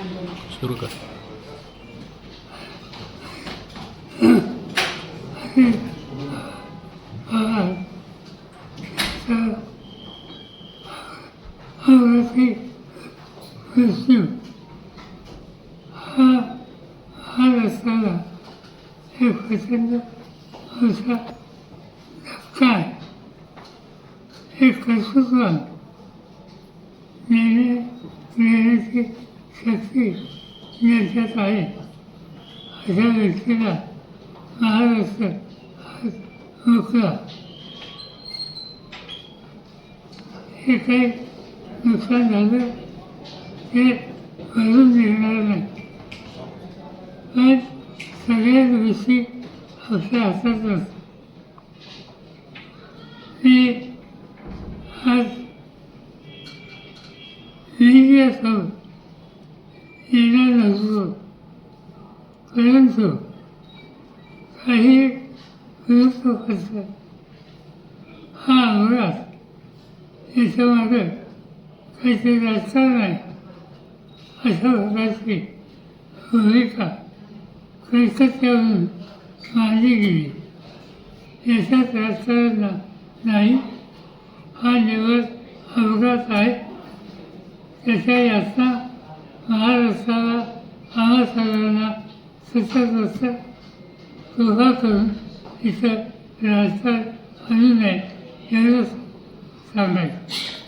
सुरू कर. हा हा रस्त्याला एक प्रचंड असा धक्का हे कर्तृत्वान नेणे नेण्याची शक्ती ज्याच्यात आहे. अशा व्यक्तीला महाराष्ट्र मोकळा हे काही नुकसान झालं ते भरून निघणार नाही. पण सगळ्याच गोष्टी आपल्या हातात असतात मी आज मीडियासमोर येणार नसतो परंतु काही विरुद्ध करतात हा अंगरात याच्यामध्ये काहीतरी रस्ता नाही अशा प्रकारची भूमिका कलकत्त्यावरून मांडली गेली याच्यात राजकारण ना- नाही हा निवड अपघात आहे त्याच्या यातना あなたがあなたのような方々ご確認してください。初め、よろしく。300。